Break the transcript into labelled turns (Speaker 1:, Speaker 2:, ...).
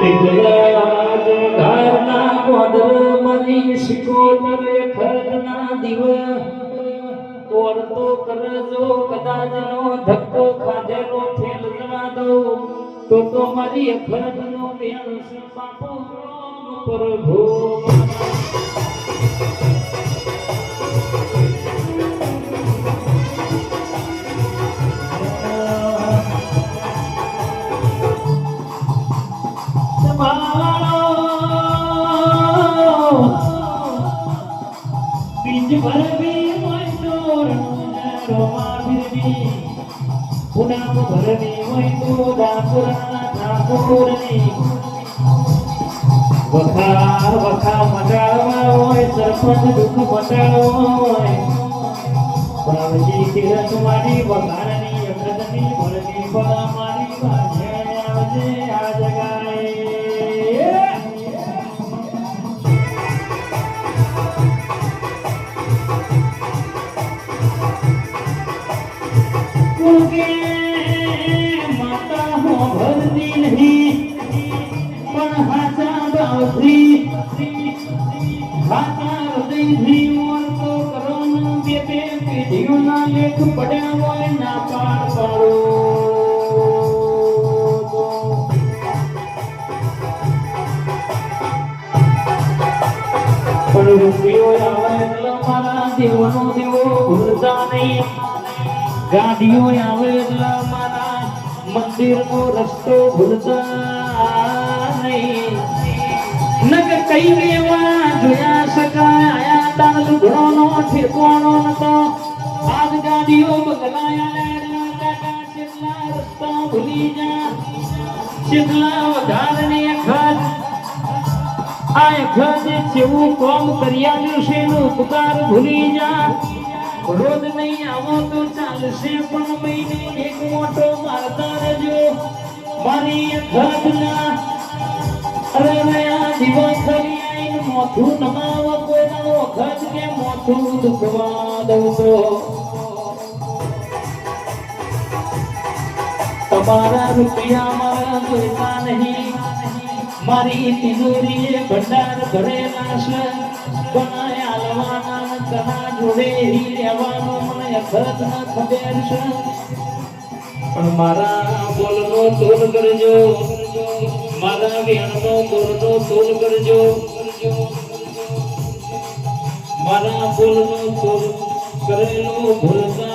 Speaker 1: પિંગલાજ ઘરના ગોદર મરી શિકોતર ખરના દિવ ઓર તો કરજો કદાચ નો ધક્કો ખાધેલો ઠેલ જવા દઉં તો તો મારી અખરનો બેન બાપુ પ્રભુ. બીજ ભરવી હોય તો રોમા ભીરવી પુનામ ભરવી હોય તો ડાકોરના ઠાકોરની વખા વખા મટાડવા હોય સરપંચ દુઃખ મટાડવા હોય બાવજી કિરણ મારી વખાણની અગ્રતની ભરતી પડા કે માતા હો ભરતી નહીં. પણ હાચા ભાવથી હાચા હૃદયથી ઓળખો કરો બે બે પેઢીઓના લેખ પડ્યા હોય ના પાડ પાડો પણ રૂપિયો આવે એટલે મારા દેવનો દેવો ભૂલતા નહીં. ગાડીઓ આવે એટલા મારા મંદિરનો રસ્તો ભૂલતા નહીં. નગ કઈ લેવા જોયા શકાય, તાર લુગડોનો ઠેકોણો નતો. આજ ગાડીઓ બગલાયા લેડલા કાકા કેટલા રસ્તા ભૂલી જા. કેટલા વધારને ખર્ચ આ ખર્ચ જેવું કોમ કર્યા છે એનું ઉપકાર ભૂલી જા. રોજ નહીં આવો તો ચાલશે પણ મહિને એક મોટો મારતા રહેજો મારી ખર્ચના અરે નયા દિવસ ખરી આઈને મોથું નમાવ કોઈનો ખર્ચ કે મોથું દુખવા દઉં તો તમારા રૂપિયા મારા જોઈતા નહીં મારી તિજોરીએ ભંડાર ભરેલા છે બનાય પણ મારા બોલનો તોલ કરજો. મારા વેણનો બોલનો તોલ કરજો. મારા બોલનો તોલ કરેલો ભૂલતા